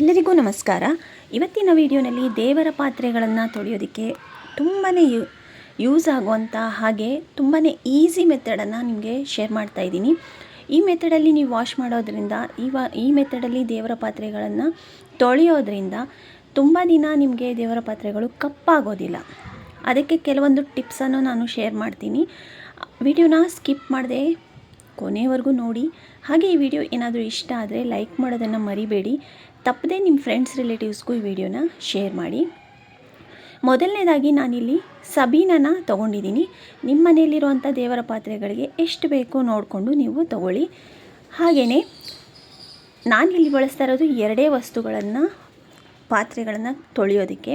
ಎಲ್ಲರಿಗೂ ನಮಸ್ಕಾರ. ಇವತ್ತಿನ ವಿಡಿಯೋನಲ್ಲಿ ದೇವರ ಪಾತ್ರೆಗಳನ್ನು ತೊಳೆಯೋದಕ್ಕೆ ತುಂಬಾ ಯೂ ಯೂಸ್ ಆಗುವಂಥ ಹಾಗೆ ತುಂಬಾ ಈಸಿ ಮೆಥಡನ್ನು ನಿಮಗೆ ಶೇರ್ ಮಾಡ್ತಾ ಇದ್ದೀನಿ. ಈ ಮೆಥಡಲ್ಲಿ ನೀವು ವಾಶ್ ಮಾಡೋದ್ರಿಂದ ವಾ ಈ ಮೆಥಡಲ್ಲಿ ದೇವರ ಪಾತ್ರೆಗಳನ್ನು ತೊಳೆಯೋದ್ರಿಂದ ತುಂಬ ದಿನ ನಿಮಗೆ ದೇವರ ಪಾತ್ರೆಗಳು ಕಪ್ಪಾಗೋದಿಲ್ಲ. ಅದಕ್ಕೆ ಕೆಲವೊಂದು ಟಿಪ್ಸನ್ನು ನಾನು ಶೇರ್ ಮಾಡ್ತೀನಿ. ವಿಡಿಯೋನ ಸ್ಕಿಪ್ ಮಾಡದೆ ಕೊನೆವರೆಗೂ ನೋಡಿ. ಹಾಗೆ ಈ ವಿಡಿಯೋ ಏನಾದರೂ ಇಷ್ಟ ಆದರೆ ಲೈಕ್ ಮಾಡೋದನ್ನು ಮರಿಬೇಡಿ. ತಪ್ಪದೆ ನಿಮ್ಮ ಫ್ರೆಂಡ್ಸ್ ರಿಲೇಟಿವ್ಸ್ಗೂ ಈ ವಿಡಿಯೋನ ಶೇರ್ ಮಾಡಿ. ಮೊದಲನೇದಾಗಿ ನಾನಿಲ್ಲಿ ಸಬೀನನ ತೊಗೊಂಡಿದ್ದೀನಿ. ನಿಮ್ಮ ಮನೆಯಲ್ಲಿರುವಂಥ ದೇವರ ಪಾತ್ರೆಗಳಿಗೆ ಎಷ್ಟು ಬೇಕೋ ನೋಡಿಕೊಂಡು ನೀವು ತಗೊಳ್ಳಿ. ಹಾಗೆಯೇ ನಾನಿಲ್ಲಿ ಬಳಸ್ತಾ ಇರೋದು ಎರಡೇ ವಸ್ತುಗಳನ್ನು ಪಾತ್ರೆಗಳನ್ನು ತೊಳೆಯೋದಕ್ಕೆ.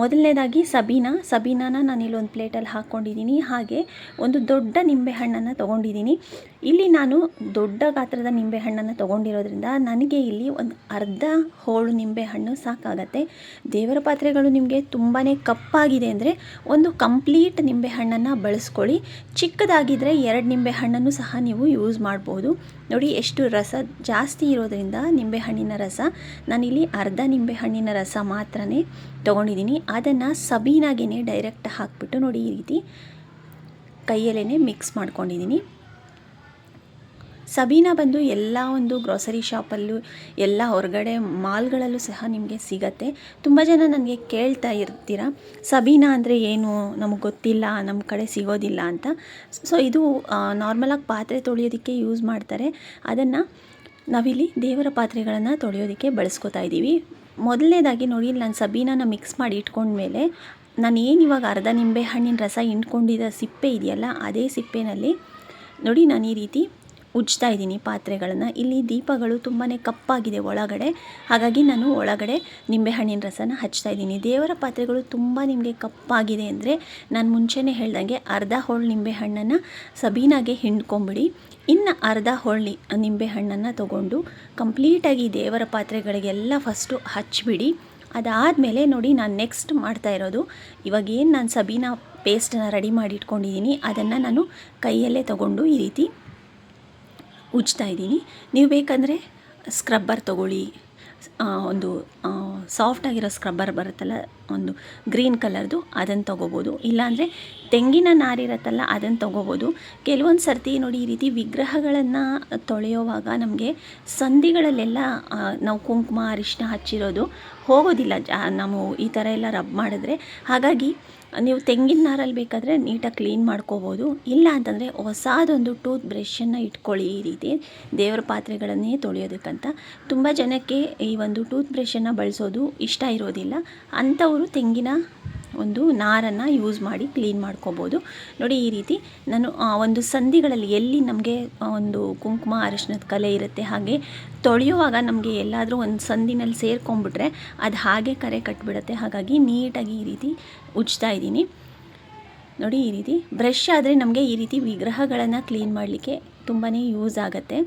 ಮೊದಲನೇದಾಗಿ ಸಬೀನಾ. ಸಬೀನಾನ ನಾನು ಇಲ್ಲೊಂದು ಪ್ಲೇಟಲ್ಲಿ ಹಾಕ್ಕೊಂಡಿದ್ದೀನಿ. ಹಾಗೆ ಒಂದು ದೊಡ್ಡ ನಿಂಬೆಹಣ್ಣನ್ನು ತೊಗೊಂಡಿದ್ದೀನಿ. ಇಲ್ಲಿ ನಾನು ದೊಡ್ಡ ಗಾತ್ರದ ನಿಂಬೆಹಣ್ಣನ್ನು ತೊಗೊಂಡಿರೋದ್ರಿಂದ ನನಗೆ ಇಲ್ಲಿ ಒಂದು ಅರ್ಧ ಹೋಳು ನಿಂಬೆಹಣ್ಣು ಸಾಕಾಗತ್ತೆ. ದೇವರ ಪಾತ್ರೆಗಳು ನಿಮಗೆ ತುಂಬಾ ಕಪ್ಪಾಗಿದೆ ಅಂದರೆ ಒಂದು ಕಂಪ್ಲೀಟ್ ನಿಂಬೆಹಣ್ಣನ್ನು ಬಳಸ್ಕೊಳ್ಳಿ. ಚಿಕ್ಕದಾಗಿದ್ದರೆ ಎರಡು ನಿಂಬೆಹಣ್ಣನ್ನು ಸಹ ನೀವು ಯೂಸ್ ಮಾಡ್ಬೋದು. ನೋಡಿ, ಎಷ್ಟು ರಸ ಜಾಸ್ತಿ ಇರೋದ್ರಿಂದ ನಿಂಬೆಹಣ್ಣಿನ ರಸ. ನಾನಿಲ್ಲಿ ಅರ್ಧ ನಿಂಬೆಹಣ್ಣಿನ ರಸ ಮಾತ್ರನೇ ತೊಗೊಂಡಿದ್ದೀನಿ. ಅದನ್ನು ಸಬೀನಾಗೇ ಡೈರೆಕ್ಟ್ ಹಾಕ್ಬಿಟ್ಟು ನೋಡಿ ಈ ರೀತಿ ಕೈಯಲ್ಲೇ ಮಿಕ್ಸ್ ಮಾಡ್ಕೊಂಡಿದ್ದೀನಿ. ಸಬೀನಾ ಬಂದು ಎಲ್ಲ ಒಂದು ಗ್ರೋಸರಿ ಶಾಪಲ್ಲೂ ಎಲ್ಲ ಹೊರಗಡೆ ಮಾಲ್ಗಳಲ್ಲೂ ಸಹ ನಿಮಗೆ ಸಿಗತ್ತೆ. ತುಂಬ ಜನ ನನಗೆ ಕೇಳ್ತಾ ಇರ್ತೀರ, ಸಬೀನಾ ಅಂದರೆ ಏನು? ನಮಗೆ ಗೊತ್ತಿಲ್ಲ ನಮ್ಮ ಕಡೆ ಸಿಗೋದಿಲ್ಲ ಅಂತ. ಸೊ ಇದು ನಾರ್ಮಲಾಗಿ ಪಾತ್ರೆ ತೊಳೆಯೋದಕ್ಕೆ ಯೂಸ್ ಮಾಡ್ತಾರೆ. ಅದನ್ನು ನಾವಿಲ್ಲಿ ದೇವರ ಪಾತ್ರೆಗಳನ್ನು ತೊಳೆಯೋದಕ್ಕೆ ಬಳಸ್ಕೊತಾ ಇದ್ದೀವಿ ಮೊದಲನೇದಾಗಿ ನೋಡಿ ನಾನು ಸಬೀನಾನ ಮಿಕ್ಸ್ ಮಾಡಿ ಇಟ್ಕೊಂಡ್ಮೇಲೆ ನಾನು ಏನು ಇವಾಗ ಅರ್ಧ ನಿಂಬೆ ಹಣ್ಣಿನ ರಸ ಹಿಂಡ್ಕೊಂಡಿದ್ದ ಸಿಪ್ಪೆ ಇದೆಯಲ್ಲ, ಅದೇ ಸಿಪ್ಪೆನಲ್ಲಿ ನೋಡಿ, ನಾನು ಈ ರೀತಿ ಉಜ್ತಾ ಇದ್ದೀನಿ ಪಾತ್ರೆಗಳನ್ನು. ಇಲ್ಲಿ ದೀಪಗಳು ತುಂಬಾ ಕಪ್ಪಾಗಿದೆ ಒಳಗಡೆ. ಹಾಗಾಗಿ ನಾನು ಒಳಗಡೆ ನಿಂಬೆಹಣ್ಣಿನ ರಸನ ಹಚ್ತಾ ಇದ್ದೀನಿ. ದೇವರ ಪಾತ್ರೆಗಳು ತುಂಬ ನಿಮಗೆ ಕಪ್ಪಾಗಿದೆ ಅಂದರೆ ನಾನು ಮುಂಚೆನೇ ಹೇಳ್ದಂಗೆ ಅರ್ಧ ಹೋಳು ನಿಂಬೆಹಣ್ಣನ್ನು ಸಬೀನಾಗೆ ಹಿಂಡ್ಕೊಂಬಿಡಿ. ಇನ್ನು ಅರ್ಧ ಹೋಳಿ ನಿಂಬೆಹಣ್ಣನ್ನು ತೊಗೊಂಡು ಕಂಪ್ಲೀಟಾಗಿ ದೇವರ ಪಾತ್ರೆಗಳಿಗೆಲ್ಲ ಫಸ್ಟು ಹಚ್ಚಿಬಿಡಿ ಅದಾದಮೇಲೆ ನೋಡಿ ನಾನು ನೆಕ್ಸ್ಟ್ ಮಾಡ್ತಾ ಇರೋದು. ಇವಾಗ ಏನು ನಾನು ಸಬೀನಾ ಪೇಸ್ಟನ್ನು ರೆಡಿ ಮಾಡಿ ಇಟ್ಕೊಂಡಿದ್ದೀನಿ ಅದನ್ನು ನಾನು ಕೈಯಲ್ಲೇ ತಗೊಂಡು ಈ ರೀತಿ ಉಜ್ತಾ ಇದ್ದೀನಿ. ನೀವು ಬೇಕಂದರೆ ಸ್ಕ್ರಬ್ಬರ್ ತೊಗೊಳ್ಳಿ. ಒಂದು ಸಾಫ್ಟಾಗಿರೋ ಸ್ಕ್ರಬ್ಬರ್ ಬರುತ್ತಲ್ಲ, ಒಂದು ಗ್ರೀನ್ ಕಲರ್ದು ಅದನ್ನು ತೊಗೋಬೋದು. ಇಲ್ಲಾಂದರೆ ತೆಂಗಿನ ನಾರಿರತ್ತಲ್ಲ ಅದನ್ನು ತೊಗೋಬೋದು. ಕೆಲವೊಂದು ಸರ್ತಿ ನೋಡಿ, ಈ ರೀತಿ ವಿಗ್ರಹಗಳನ್ನು ತೊಳೆಯೋವಾಗ ನಮಗೆ ಸಂಧಿಗಳಲ್ಲೆಲ್ಲ ನಾವು ಕುಂಕುಮ ಅರಿಶಿನ ಹಚ್ಚಿರೋದು ಹೋಗೋದಿಲ್ಲ. ನಾವು ಈ ಥರ ಎಲ್ಲ ರಬ್ ಮಾಡಿದ್ರೆ. ಹಾಗಾಗಿ ನೀವು ತೆಂಗಿನ ನಾರಲ್ಲಿ ಬೇಕಾದರೆ ನೀಟಾಗಿ ಕ್ಲೀನ್ ಮಾಡ್ಕೋಬೋದು. ಇಲ್ಲ ಅಂತಂದರೆ ಹೊಸದೊಂದು ಟೂತ್ ಬ್ರಷನ್ನು ಇಟ್ಕೊಳ್ಳಿ ಈ ರೀತಿ. ದೇವರ ಪಾತ್ರೆಗಳನ್ನೇ ತೊಳೆಯೋದಕ್ಕಂತ. ತುಂಬ ಜನಕ್ಕೆ ಈ ಒಂದು ಟೂತ್ ಬ್ರಷನ್ನು ಬಳಸೋದು ಇಷ್ಟ ಇರೋದಿಲ್ಲ. ಅಂಥವರು ತೆಂಗಿನ ಒಂದು ನಾರನ್ನು ಯೂಸ್ ಮಾಡಿ ಕ್ಲೀನ್ ಮಾಡ್ಕೋಬೋದು. ನೋಡಿ ಈ ರೀತಿ ನಾನು ಒಂದು ಸಂಧಿಗಳಲ್ಲಿ ಎಲ್ಲಿ ನಮಗೆ ಒಂದು ಕುಂಕುಮ ಅರಿಶಿನದ ಕಲೆ ಇರುತ್ತೆ, ಹಾಗೆ ತೊಳೆಯುವಾಗ ನಮಗೆ ಎಲ್ಲಾದರೂ ಒಂದು ಸಂದಿನಲ್ಲಿ ಸೇರ್ಕೊಂಡ್ಬಿಟ್ರೆ ಅದು ಹಾಗೆ ಕರೆ ಕಟ್ಬಿಡುತ್ತೆ. ಹಾಗಾಗಿ ನೀಟಾಗಿ ಈ ರೀತಿ ಉಜ್ತಾ ಇದ್ದೀನಿ. ನೋಡಿ ಈ ರೀತಿ ಬ್ರಷ್ ಆದರೆ ನಮಗೆ ಈ ರೀತಿ ವಿಗ್ರಹಗಳನ್ನು ಕ್ಲೀನ್ ಮಾಡಲಿಕ್ಕೆ ತುಂಬಾ ಯೂಸ್ ಆಗುತ್ತೆ.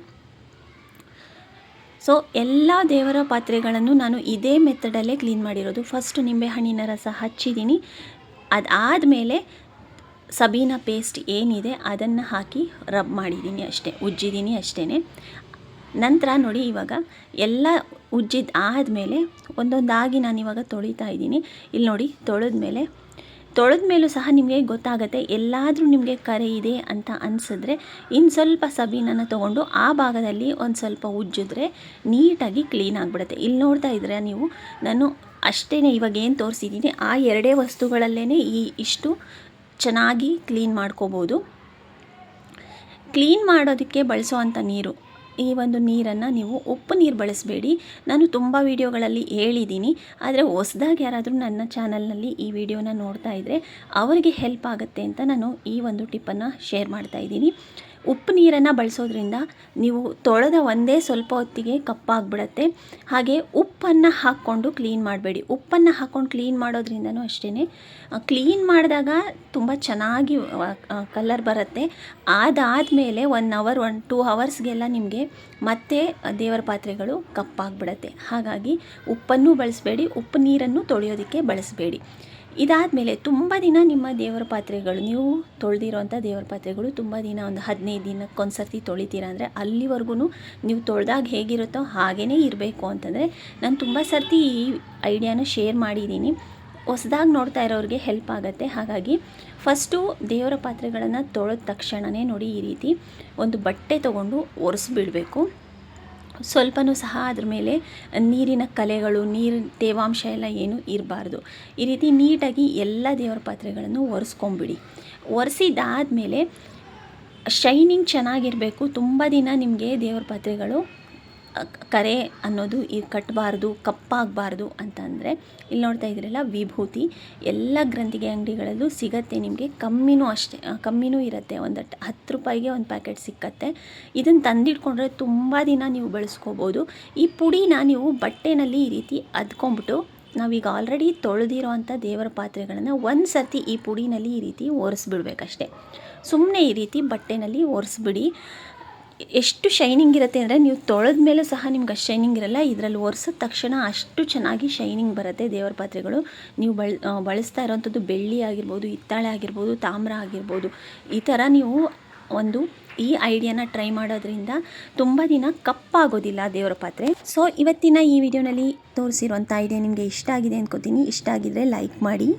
ಸೊ ಎಲ್ಲ ದೇವರ ಪಾತ್ರೆಗಳನ್ನು ನಾನು ಇದೇ ಮೆಥಡಲ್ಲೇ ಕ್ಲೀನ್ ಮಾಡಿರೋದು. ಫಸ್ಟ್ ನಿಂಬೆಹಣ್ಣಿನ ರಸ ಹಚ್ಚಿದ್ದೀನಿ. ಅದಾದಮೇಲೆ ಸಬೀನ ಪೇಸ್ಟ್ ಏನಿದೆ ಅದನ್ನು ಹಾಕಿ ರಬ್ ಮಾಡಿದ್ದೀನಿ ಅಷ್ಟೇ, ಉಜ್ಜಿದ್ದೀನಿ ಅಷ್ಟೇ ನಂತರ ನೋಡಿ ಇವಾಗ ಎಲ್ಲ ಉಜ್ಜಿದ ಆದಮೇಲೆ ಒಂದೊಂದಾಗಿ ನಾನು ಇವಾಗ ತೊಳಿತಾ ಇದ್ದೀನಿ. ಇಲ್ಲಿ ನೋಡಿ ತೊಳೆದ ಮೇಲೆ ತೊಳೆದ ಮೇಲೂ ಸಹ ನಿಮಗೆ ಗೊತ್ತಾಗುತ್ತೆ, ಎಲ್ಲಾದರೂ ನಿಮಗೆ ಕರೆ ಇದೆ ಅಂತ ಅನಿಸಿದ್ರೆ ಇನ್ನು ಸ್ವಲ್ಪ ಸಬೀನನ್ನು ತೊಗೊಂಡು ಆ ಭಾಗದಲ್ಲಿ ಒಂದು ಸ್ವಲ್ಪ ಉಜ್ಜಿದ್ರೆ ನೀಟಾಗಿ ಕ್ಲೀನ್ ಆಗಿಬಿಡುತ್ತೆ. ಇಲ್ಲಿ ನೋಡ್ತಾ ಇದ್ರೆ ನೀವು, ನಾನು ಅಷ್ಟೇ ಇವಾಗ ಏನು ತೋರಿಸಿದ್ದೀನಿ, ಆ ಎರಡೇ ವಸ್ತುಗಳಲ್ಲೇ ಈ ಇಷ್ಟು ಚೆನ್ನಾಗಿ ಕ್ಲೀನ್ ಮಾಡ್ಕೋಬೋದು. ಕ್ಲೀನ್ ಮಾಡೋದಕ್ಕೆ ಬಳಸೋವಂಥ ನೀರು ಈ ಒಂದು ನೀರನ್ನು ನೀವು ಉಪ್ಪು ನೀರು ಬಳಸಬೇಡಿ. ನಾನು ತುಂಬ ವೀಡಿಯೋಗಳಲ್ಲಿ ಹೇಳಿದ್ದೀನಿ. ಆದರೆ ಹೊಸ್ದಾಗಿ ಯಾರಾದರೂ ನನ್ನ ಚಾನಲ್ನಲ್ಲಿ ಈ ವಿಡಿಯೋನ ನೋಡ್ತಾ ಇದ್ದರೆ ಅವರಿಗೆ ಹೆಲ್ಪ್ ಆಗುತ್ತೆ ಅಂತ ನಾನು ಈ ಒಂದು ಟಿಪ್ಪನ್ನು ಶೇರ್ ಮಾಡ್ತಾ ಇದ್ದೀನಿ. ಉಪ್ಪು ನೀರನ್ನು ಬಳಸೋದ್ರಿಂದ ನೀವು ತೊಳೆದ ಒಂದೇ ಸ್ವಲ್ಪ ಹೊತ್ತಿಗೆ ಕಪ್ಪಾಗ್ಬಿಡತ್ತೆ. ಹಾಗೆ ಉಪ್ಪನ್ನು ಹಾಕ್ಕೊಂಡು ಕ್ಲೀನ್ ಮಾಡಬೇಡಿ. ಉಪ್ಪನ್ನು ಹಾಕ್ಕೊಂಡು ಕ್ಲೀನ್ ಮಾಡೋದ್ರಿಂದನೂ ಅಷ್ಟೇ ಕ್ಲೀನ್ ಮಾಡಿದಾಗ ತುಂಬ ಚೆನ್ನಾಗಿ ಕಲರ್ ಬರುತ್ತೆ. ಅದಾದಮೇಲೆ ಒನ್ ಅವರ್, ಒನ್, ಟೂ ಅವರ್ಸ್ಗೆಲ್ಲ ನಿಮಗೆ ಮತ್ತೆ ದೇವರ ಪಾತ್ರೆಗಳು ಕಪ್ಪಾಗ್ಬಿಡತ್ತೆ. ಹಾಗಾಗಿ ಉಪ್ಪನ್ನು ಬಳಸಬೇಡಿ, ಉಪ್ಪು ನೀರನ್ನು ತೊಳೆಯೋದಕ್ಕೆ ಬಳಸಬೇಡಿ. ಇದಾದಮೇಲೆ ತುಂಬ ದಿನ ನಿಮ್ಮ ದೇವರ ಪಾತ್ರೆಗಳು, ನೀವು ತೊಳೆದಿರೋಂಥ ದೇವರ ಪಾತ್ರೆಗಳು ತುಂಬ ದಿನ ಒಂದು ಹದಿನೈದು ದಿನಕ್ಕೊಂದು ಸರ್ತಿ ತೊಳಿತೀರ ಅಂದರೆ ಅಲ್ಲಿವರೆಗೂ ನೀವು ತೊಳೆದಾಗ ಹೇಗಿರುತ್ತೋ ಹಾಗೇ ಇರಬೇಕು ಅಂತಂದರೆ ನಾನು ತುಂಬ ಸರ್ತಿ ಈ ಐಡಿಯಾನ ಶೇರ್ ಮಾಡಿದ್ದೀನಿ. ಹೊಸ್ದಾಗಿ ನೋಡ್ತಾ ಇರೋರಿಗೆ ಹೆಲ್ಪ್ ಆಗುತ್ತೆ. ಹಾಗಾಗಿ ಫಸ್ಟು ದೇವರ ಪಾತ್ರೆಗಳನ್ನು ತೊಳೆದ ತಕ್ಷಣವೇ ನೋಡಿ ಈ ರೀತಿ ಒಂದು ಬಟ್ಟೆ ತೊಗೊಂಡು ಒರೆಸ್ಬಿಡಬೇಕು. ಸ್ವಲ್ಪನೂ ಸಹ ಅದ್ರ ಮೇಲೆ ನೀರಿನ ಕಲೆಗಳು ನೀರು ತೇವಾಂಶ ಎಲ್ಲ ಏನು ಇರಬಾರ್ದು. ಈ ರೀತಿ ನೀಟಾಗಿ ಎಲ್ಲ ದೇವರ ಪಾತ್ರೆಗಳನ್ನು ಒರೆಸ್ಕೊಂಬಿಡಿ. ಒರೆಸಿದಾದ್ಮೇಲೆ, ಶೈನಿಂಗ್ ಚೆನ್ನಾಗಿರಬೇಕು. ತುಂಬ ದಿನ ನಿಮಗೆ ದೇವರ ಪಾತ್ರೆಗಳು ಕರೆ ಅನ್ನೋದು ಈ ಕಟ್ಟಬಾರ್ದು ಕಪ್ಪಾಗಬಾರ್ದು ಅಂತಂದರೆ, ಇಲ್ಲಿ ನೋಡ್ತಾ ಇದ್ದೀರಲ್ಲ, ವಿಭೂತಿ. ಎಲ್ಲ ಗ್ರಂಥಿಗೆ ಅಂಗಡಿಗಳಲ್ಲೂ ಸಿಗತ್ತೆ ನಿಮಗೆ. ಕಮ್ಮಿನೂ ಅಷ್ಟೇ, ಕಮ್ಮಿನೂ ಇರುತ್ತೆ. ಒಂದು ಹತ್ತು ರೂಪಾಯಿಗೆ ಒಂದು ಪ್ಯಾಕೆಟ್ ಸಿಕ್ಕತ್ತೆ. ಇದನ್ನು ತಂದಿಟ್ಕೊಂಡ್ರೆ ತುಂಬ ದಿನ ನೀವು ಬೆಳೆಸ್ಕೋಬೋದು. ಈ ಪುಡಿನ ನೀವು ಬಟ್ಟೆನಲ್ಲಿ ಈ ರೀತಿ ಅದ್ಕೊಂಬಿಟ್ಟು ನಾವೀಗ ಆಲ್ರೆಡಿ ತೊಳೆದಿರೋ ಅಂಥ ದೇವರ ಪಾತ್ರೆಗಳನ್ನು ಒಂದು ಸರ್ತಿ ಈ ಪುಡಿನಲ್ಲಿ ಈ ರೀತಿ ಒರೆಸ್ಬಿಡ್ಬೇಕಷ್ಟೆ. ಸುಮ್ಮನೆ ಈ ರೀತಿ ಬಟ್ಟೆನಲ್ಲಿ ಒರೆಸ್ಬಿಡಿ. ಎಷ್ಟು ಶೈನಿಂಗ್ ಇರುತ್ತೆ ಅಂದರೆ ನೀವು ತೊಳೆದ ಮೇಲೆ ಸಹ ನಿಮ್ಗೆ ಅಷ್ಟು ಶೈನಿಂಗ್ ಇರಲ್ಲ. ಇದರಲ್ಲಿ ಒರೆಸಿದ ತಕ್ಷಣ ಅಷ್ಟು ಚೆನ್ನಾಗಿ ಶೈನಿಂಗ್ ಬರುತ್ತೆ ದೇವರ ಪಾತ್ರೆಗಳು. ನೀವು ಬಳ ಬಳಸ್ತಾ ಇರೋವಂಥದ್ದು ಬೆಳ್ಳಿ ಆಗಿರ್ಬೋದು, ಹಿತ್ತಾಳೆ ಆಗಿರ್ಬೋದು, ತಾಮ್ರ ಆಗಿರ್ಬೋದು, ಈ ಥರ ನೀವು ಒಂದು ಈ ಐಡಿಯಾನ ಟ್ರೈ ಮಾಡೋದ್ರಿಂದ ತುಂಬ ದಿನ ಕಪ್ಪಾಗೋದಿಲ್ಲ ದೇವರ ಪಾತ್ರೆ. ಸೊ ಇವತ್ತಿನ ಈ ವಿಡಿಯೋನಲ್ಲಿ ತೋರಿಸಿರುವಂಥ ಐಡಿಯಾ ನಿಮಗೆ ಇಷ್ಟ ಆಗಿದೆ ಅಂದ್ಕೋತೀನಿ ಇಷ್ಟ ಆಗಿದ್ರೆ ಲೈಕ್ ಮಾಡಿ.